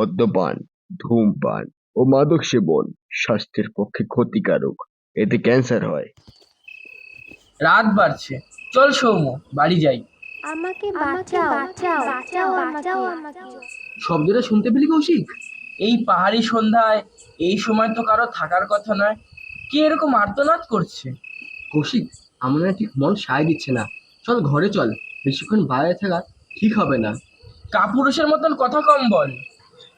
মদ্যপান ধূমপান ও মাদক সেবন স্বাস্থ্যের পক্ষে ক্ষতিকারক। এতে ক্যান্সার হয়। রাত বাড়ছে। চল সৌম্য বাড়ি যাই। আমাকে বাঁচাও বাঁচাও বাঁচাও বাঁচাও আমাকে। শব্দটা শুনতে পেলি কৌশিক? এই পাহাড়ি সন্ধ্যায় এই সময় তো কারও থাকার কথা নয়। কে এরকম আর্তনাদ করছে? কৌশিক আমার না ঠিক মন সায় দিচ্ছে না। চল ঘরে চল বেশিক্ষণ বাইরে থাকা ঠিক হবে না। কাপুরুষের মতন কথা কম বল।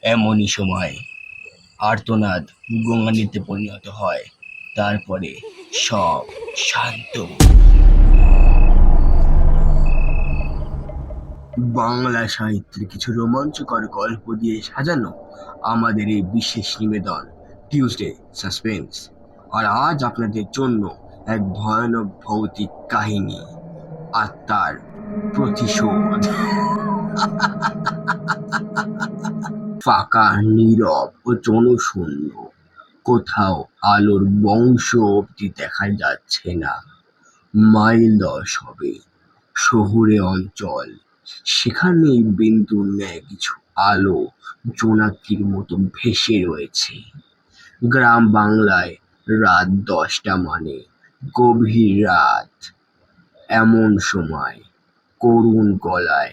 এমনই সময় আর্তনাদ গঙ্গানিতে পরিণত হয়। তারপরে সব শান্ত। বাংলা সাহিত্যের কিছু রোমাঞ্চকর গল্প দিয়ে সাজানো আমাদের এই বিশেষ নিবেদন। টিউসডে সাসপেন্স আর আজ আপনাদের জন্য এক ভয়ানক ভৌতিক কাহিনী। আত্মার প্রতিশোধ। ফাঁকা, নীরব ও জনশূন্য। কোথাও আলোর বংশ অব্দি দেখা যাচ্ছে না। মাইল দশ হবে। শহুরে অঞ্চল। সেখানেই বিন্দুর ন্যায় কিছু আলো জোনাকির মতো ভেসে রয়েছে। গ্রাম বাংলায় রাত দশটা মানে গভীর রাত। এমন সময় করুণ গলায়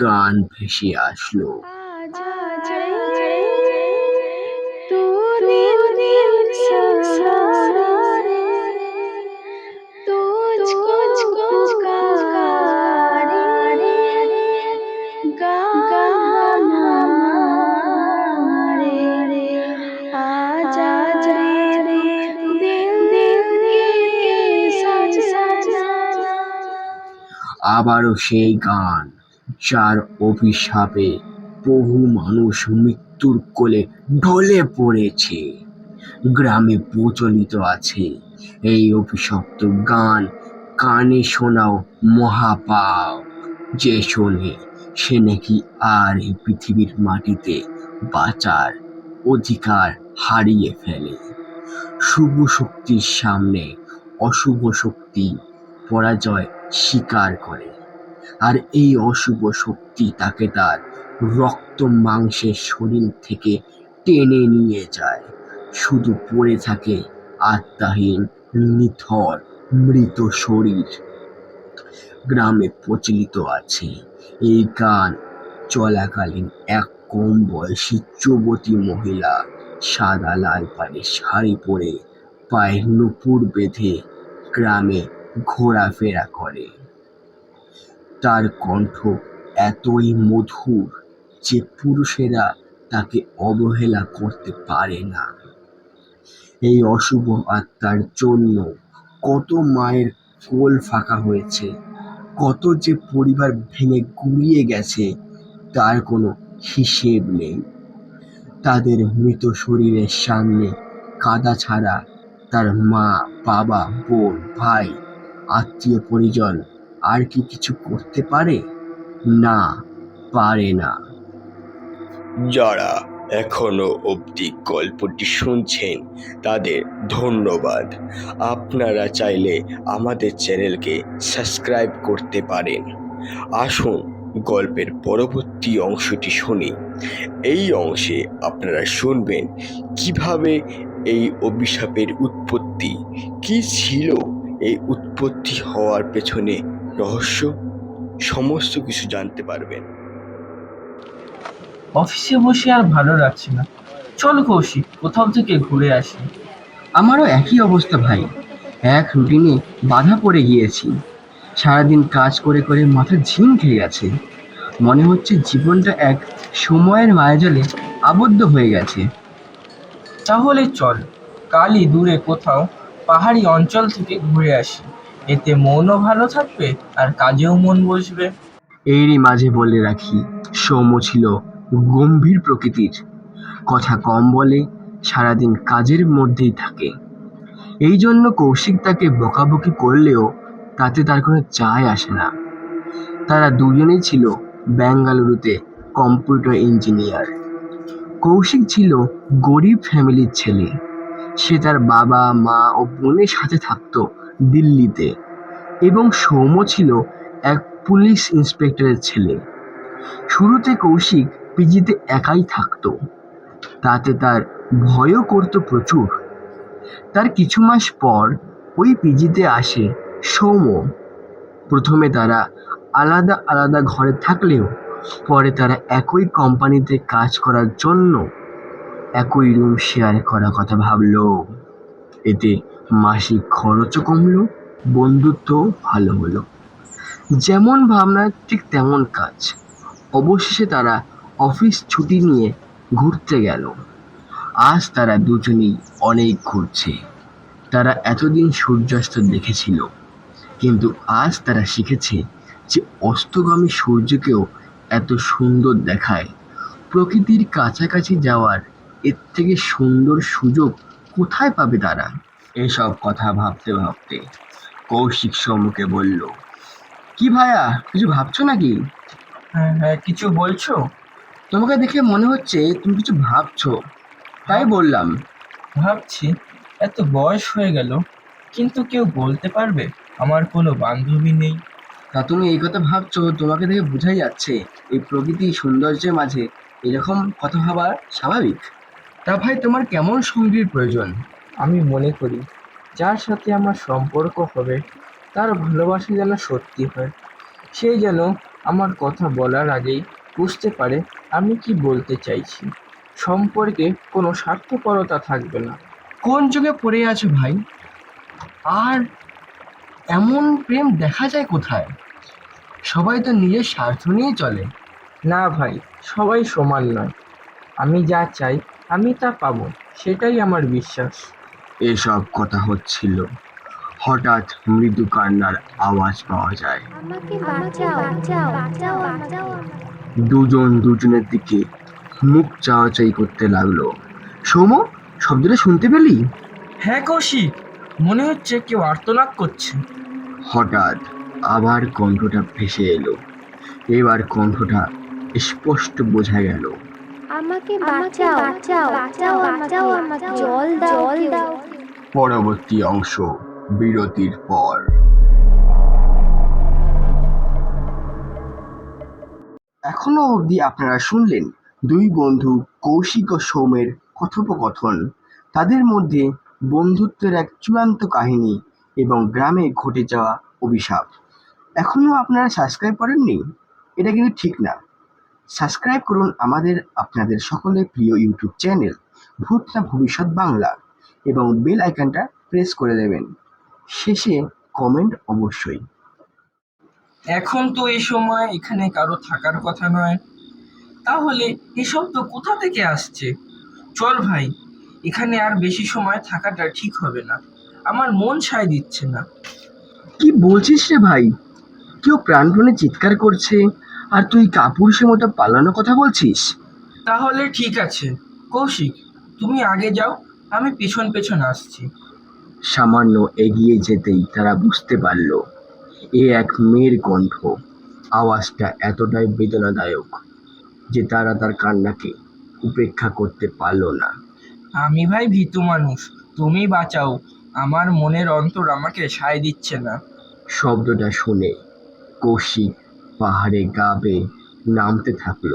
গান ভেসে আসলো। আবারও সেই গান যার অভিশাপে বহু মানুষ মৃত্যুর কোলে ঢলে পড়েছে। গ্রামে প্রচলিত আছে। এই অভিশপ্ত গান কানে শোনাও মহাপাপ। যে শোনে, সে নাকি আর এই পৃথিবীর মাটিতে বাঁচার অধিকার হারিয়ে ফেলে। শুভ শক্তির সামনে অশুভ শক্তি পরাজয় স্বীকার করে। আর এই অশুভ শক্তি তাকে তার রক্ত মাংসের শরীর থেকে টেনে নিয়ে যায়। শুধু পড়ে থাকে আত্মাহীন, নিথর, মৃত শরীর। গ্রামে প্রচলিত আছে এই গান। চলাকালীন এক কম বয়সী যুবতী মহিলা সাদা লাল পাড়ে শাড়ি পরে পায়ে নুপুর বেঁধে গ্রামে ঘোরাফেরা করে। তার কণ্ঠ এতই মধুর যে পুরুষেরা তাকে অবহেলা করতে পারে না। এই অশুভ আত্মার জন্য কত মায়ের কোল ফাঁকা হয়েছে, কত যে পরিবার ভেঙে গুড়িয়ে গেছে, তার কোনো হিসেব নেই। তাদের মৃত শরীরের সামনে কাদা ছাড়া তার মা, বাবা, বোন, ভাই, আত্মীয়, পরিজন আর কি কিছু করতে পারে? না পারে না। যারা এখনও অবধি গল্পটি শুনছেন তাদের ধন্যবাদ। আপনারা চাইলে আমাদের চ্যানেলকে সাবস্ক্রাইব করতে পারেন। আসুন গল্পের পরবর্তী অংশটি শুনি। এই অংশে আপনারা শুনবেন কীভাবে এই অভিশাপের উৎপত্তি, কি ছিল এই উৎপত্তি হওয়ার পেছনে রহস্য, সমস্ত কিছু জানতে পারবেন। অফিসে বসে আর ভালো লাগছে না। চল কৌশিক কোথাও থেকে ঘুরে আসি। আমারও একই অবস্থা ভাই। এক রুটিনে বাধা পড়ে গিয়েছি। সারাদিন কাজ করে করে মাথা ঝিম খেয়ে গেছে। মনে হচ্ছে জীবনটা এক সময়ের মায়াজলে আবদ্ধ হয়ে গেছে। তাহলে চল, কালই দূরে কোথাও পাহাড়ি অঞ্চল থেকে ঘুরে আসি। এতে মনও ভালো থাকবে আর কাজেও মন বসবে। এরই মাঝে বলে রাখি, সৌম্য ছিল গম্ভীর প্রকৃতির। কথা কম বলে সারাদিন কাজের মধ্যেই থাকে। এই জন্য কৌশিক তাকে বকাবকি করলেও তাতে তার কোনো চায় আসে না। তারা দুজনেই ছিল বেঙ্গালুরুতে কম্পিউটার ইঞ্জিনিয়ার। কৌশিক ছিল গরিব ফ্যামিলির ছেলে। সে তার বাবা, মা ও বোনের সাথে থাকত দিল্লিতে এবং সৌম্য ছিল এক পুলিশ ইন্সপেক্টরের ছেলে। শুরুতে কৌশিক পিজিতে একাই থাকতো। তাতে তার ভয়ও করতো প্রচুর। তার কিছু মাস পর ওই পিজিতে আসে সৌম্য। প্রথমে তারা আলাদা আলাদা ঘরে থাকলেও পরে তারা একই কোম্পানিতে কাজ করার জন্য একই রুম শেয়ার করার কথা ভাবলো। এতে মাসিক খরচও কমল, বন্ধুত্বও ভালো হলো। যেমন ভাবনা, ঠিক তেমন কাজ। অবশেষে তারা অফিস ছুটি নিয়ে ঘুরতে গেল। আজ তারা দুজনেই অনেক ঘুরছে। তারা এতদিন সূর্যাস্ত দেখেছিল, কিন্তু আজ তারা শিখেছে যে অস্তগামী সূর্যকেও এত সুন্দর দেখায়। প্রকৃতির কাছাকাছি যাওয়ার এর থেকে সুন্দর সুযোগ কোথায় পাবে তারা? এসব কথা ভাবতে ভাবতে কৌশিক সৌম্যকে বলল, কি ভাইয়া কিছু ভাবছ নাকি? হ্যাঁ হ্যাঁ কিছু বলছো? তোমাকে দেখে মনে হচ্ছে তুমি কিছু ভাবছ। তাই বললাম। ভাবছি এত বয়স হয়ে গেল কিন্তু কেউ বলতে পারবে? আমার কোনো বান্ধবী নেই। তা তুমি এই কথা ভাবছ তোমাকে দেখে বোঝাই যাচ্ছে এই প্রকৃতি সৌন্দর্যের মাঝে এরকম কথা ভাবা স্বাভাবিক। তা ভাই তোমার কেমন সঙ্গীর প্রয়োজন? আমি মনে করি যার সাথে আমার সম্পর্ক হবে তার ভালোবাসা যেন সত্যি হয় সে যেন আমার কথা বলার আগেই বুঝতে পারে আমি কি বলতে চাইছি? সম্পর্কে কোনো স্বার্থপরতা থাকবে না। কোন যুগে পড়ে আছো ভাই? আর এমন প্রেম দেখা যায় কোথায়? সবাই তো নিজের স্বার্থ নিয়ে চলে। না ভাই সবাই সমান নয়। আমি যা চাই আমি তা পাবো সেটাই আমার বিশ্বাস। এসব কথা হচ্ছিল। হঠাৎ মৃদু কান্নার আওয়াজ পাওয়া যায়। দুজন দুজনের দিকে মুখ চাওয়াচাই করতে লাগল। সৌম শব্দটা শুনতে পেলি? হ্যাঁ কৌশিক মনে হচ্ছে কেউ আর্তনাদ করছে। হঠাৎ আবার কণ্ঠটা ভেসে এলো। এবার কণ্ঠটা স্পষ্ট বোঝা গেল। আমাকে বাঁচাও বাঁচাও বাঁচাও বাঁচাও আমাকে জল দাও জল দাও। পরবর্তী অংশ বিরতির পর। এখনও অবধি আপনারা শুনলেন দুই বন্ধু কৌশিক ও সৌমের কথোপকথন। তাদের মধ্যে বন্ধুত্বের এক চূড়ান্ত কাহিনী এবং গ্রামে ঘটে যাওয়া অভিশাপ। এখনও আপনারা সাবস্ক্রাইব করেননি? এটা কিন্তু ঠিক না। সাবস্ক্রাইব করুন আমাদের, আপনাদের সকলের প্রিয় ইউটিউব চ্যানেল ভূত না ভবিষ্যৎ বাংলা এবং বেল আইকনটা প্রেস করে দেবেন। শেষে কমেন্ট অবশ্যই। এখন তো এই সময় এখানে কারও থাকার কথা নয়। তাহলে এসব তো কোথা থেকে আসছে? চল ভাই এখানে আর বেশি সময় থাকাটা ঠিক হবে না। আমার মন সায় দিচ্ছে না। কি বলছিস রে ভাই? কেউ প্রাণপণে চিৎকার করছে আর তুই কাপুরুষের মতো পালানোর কথা বলছিস? তাহলে ঠিক আছে। কৌশিক তুমি আগে যাও আমি পেছন পেছন আসছি। সামান্য এগিয়ে যেতেই তারা বুঝতে পারল। এ এক মেয়ের কণ্ঠ আওয়াজটা এতটাই বেদনাদায়ক যে তারা তার কান্নাকে উপেক্ষা করতে পারল না। আমি ভাই ভীতু মানুষ তুমি বাঁচাও আমার মনের অন্তর আমাকে সায় দিচ্ছে না। শব্দটা শুনে কৌশিক পাহাড়ে গা বেয়ে নামতে থাকল।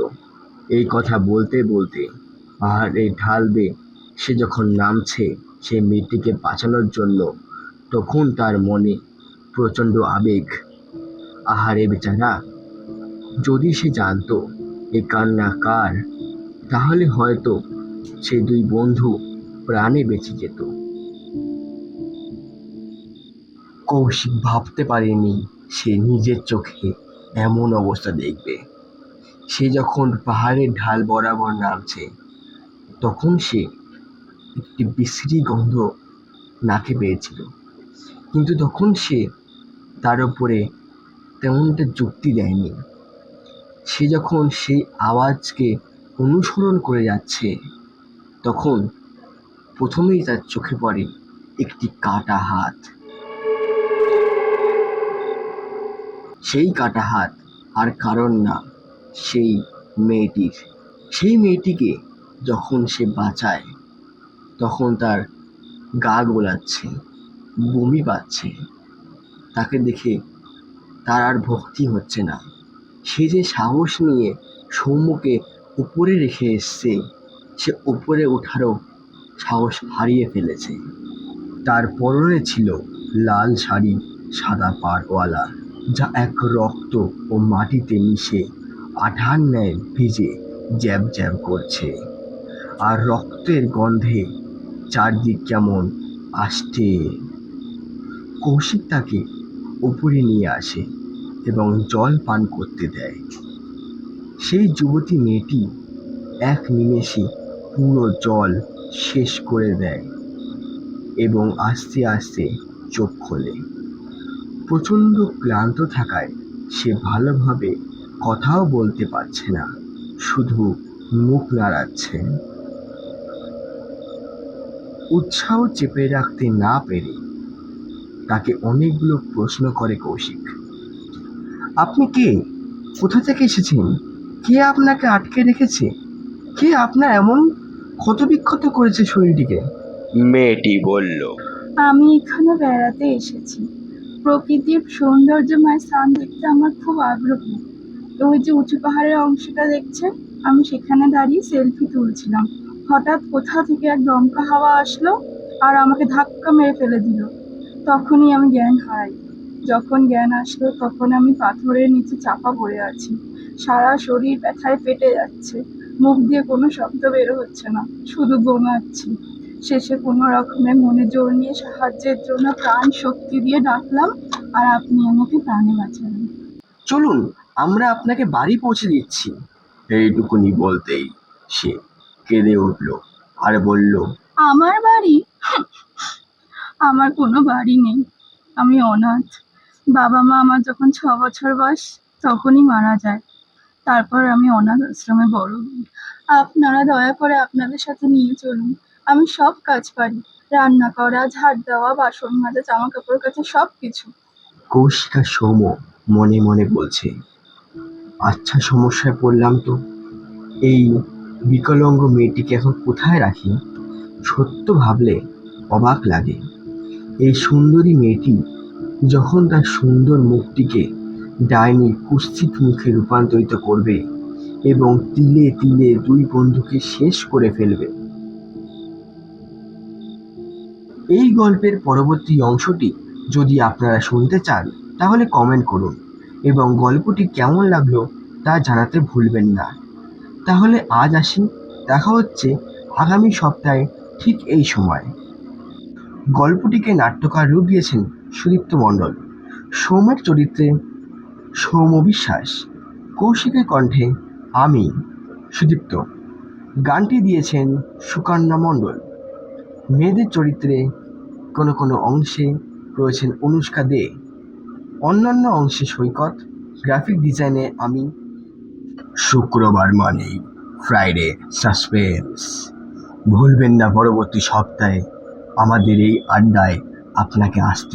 এই কথা বলতে বলতে পাহাড়ে ঢাল বেয়ে সে যখন নামছে সে মেয়েটিকে বাঁচানোর জন্য তখন তার মনে প্রচণ্ড আবেগ। আহারে বেচারা, যদি সে জানতো এ কান্না কার, তাহলে হয়তো সে দুই বন্ধু প্রাণে বেঁচে যেত। কৌশিক ভাবতে পারেনি সে নিজের চোখে এমন অবস্থা দেখবে। সে যখন পাহাড়ের ঢাল বরাবর নামছে, তখন সে একটি বিশ্রী গন্ধ নাকে পেয়েছিল। কিন্তু তখন সে তার উপরে তেমনটা যুক্তি দেয়নি। সে যখন সেই আওয়াজকে অনুসরণ করে যাচ্ছে, তখন প্রথমেই তার চোখে পড়ে একটি কাটা হাত। সেই কাটা হাত আর কারণ না, সেই মেয়েটির। সেই মেয়েটিকে যখন সে বাঁচায়, তখন তার গা গোলাচ্ছে, বমি পাচ্ছে। তাকে দেখে তার আর ভক্তি হচ্ছে না। সে যে সাহস নিয়ে সৌম্যকে উপরে রেখে এসছে, সে উপরে ওঠারও সাহস হারিয়ে ফেলেছে। তার পরনে ছিল লাল শাড়ি, সাদা পাড়ওয়ালা, যা এক রক্ত ও মাটিতে মিশে আঠার ন্যায় ভিজে জ্যাব জ্যাব করছে। আর রক্তের গন্ধে চারদিক কেমন আসছে। কৌশিক তাকে উপরে নিয়ে আসে এবং জল পান করতে দেয়। সেই যুবতী মেয়েটি এক নিমেষে পুরো জল শেষ করে দেয় এবং আস্তে আস্তে চোখ খোলে। প্রচণ্ড ক্লান্ত থাকায় সে ভালোভাবে কথাও বলতে পারছে না, শুধু মুখ নাড়াচ্ছে উৎসাহ চেপে রাখতে না পেরে তাকে অনেকগুলো প্রশ্ন করে কৌশিক। আপনি কে? কোথা থেকে এসেছেন? কে আপনাকে আটকে রেখেছে? কে আপনার এমন ক্ষতবিক্ষত করেছে শরীরটিকে? মেয়েটি বলল আমি এখানে বেড়াতে এসেছি। প্রকৃতির সৌন্দর্যময় স্থান দেখতে আমার খুব আগ্রহ। ওই যে উঁচু পাহাড়ের অংশটা দেখছেন? আমি সেখানে দাঁড়িয়ে সেলফি তুলছিলাম। হঠাৎ কোথা থেকে এক দমকা হাওয়া আসলো আর আমাকে ধাক্কা মেরে ফেলে দিল। তখনই আমি জ্ঞান হারাই। যখন জ্ঞান আসলো তখন আমি পাথরের নিচে চাপা পড়ে আছি। সারা শরীর ব্যথায় ফেটে যাচ্ছে। মুখ দিয়ে কোনো শব্দ বের হচ্ছে না শুধু গোঙাচ্ছি শেষে কোনো রকমে মনে জোর নিয়ে সাহায্যের জন্য প্রাণ শক্তি দিয়ে ডাকলাম আর আপনি আমাকে প্রাণে বাঁচালেন। চলুন আমরা আপনাকে বাড়ি পৌঁছে দিচ্ছি। এইটুকুনি বলতেই সে কেঁদে উঠল আর বলল আমার বাড়ি? আমার কোনো বাড়ি নেই। আমি অনাথ। বাবা মা আমার যখন ছ বছর বয়স, তখনই মারা যায়। তারপর আমি অনাথ আশ্রমে বড় হই। আপনারা দয়া করে আপনাদের সাথে নিয়ে চলুন। আমি সব কাজ পারি। রান্না করা, ঝাড় দেওয়া, বাসন মাজা জামা কাপড় কাছে সব কিছু কৌশিকা সৌম মনে মনে বলছে আচ্ছা সমস্যায় পড়লাম তো। এই বিকলাঙ্গ মেয়েটিকে এখন কোথায় রাখি? সত্য ভাবলে অবাক লাগে। এই সুন্দরী মেয়েটি যখন তার সুন্দর মুখটিকে ডাইনির কুৎসিত মুখে রূপান্তরিত করবে এবং তিলে তিলে দুই বন্ধুকে শেষ করে ফেলবে। এই গল্পের পরবর্তী অংশটি যদি আপনারা শুনতে চান, তাহলে কমেন্ট করুন এবং গল্পটি কেমন লাগল তা জানাতে ভুলবেন না। তাহলে আজ আসি, দেখা হচ্ছে আগামী সপ্তাহে ঠিক এই সময়। গল্পটিকে নাট্যকার রূপ দিয়েছেন সুদীপ্ত মণ্ডল। সৌমের চরিত্রে সৌম বিশ্বাস, কৌশিকের কণ্ঠে আমি, সুদীপ্ত। গানটি দিয়েছেন সুকন্যা মণ্ডল। মেয়েদের চরিত্রে কোনো কোনো অংশে রয়েছেন অনুষ্কা দে। অন্যান্য অংশে সৈকত, গ্রাফিক ডিজাইনে আমি, শুক্রবার মানেই ফ্রাইডে সাসপেন্স ভুলবেন না পরবর্তী সপ্তাহে আমাদের এই আড্ডায় আপনাকে আসতে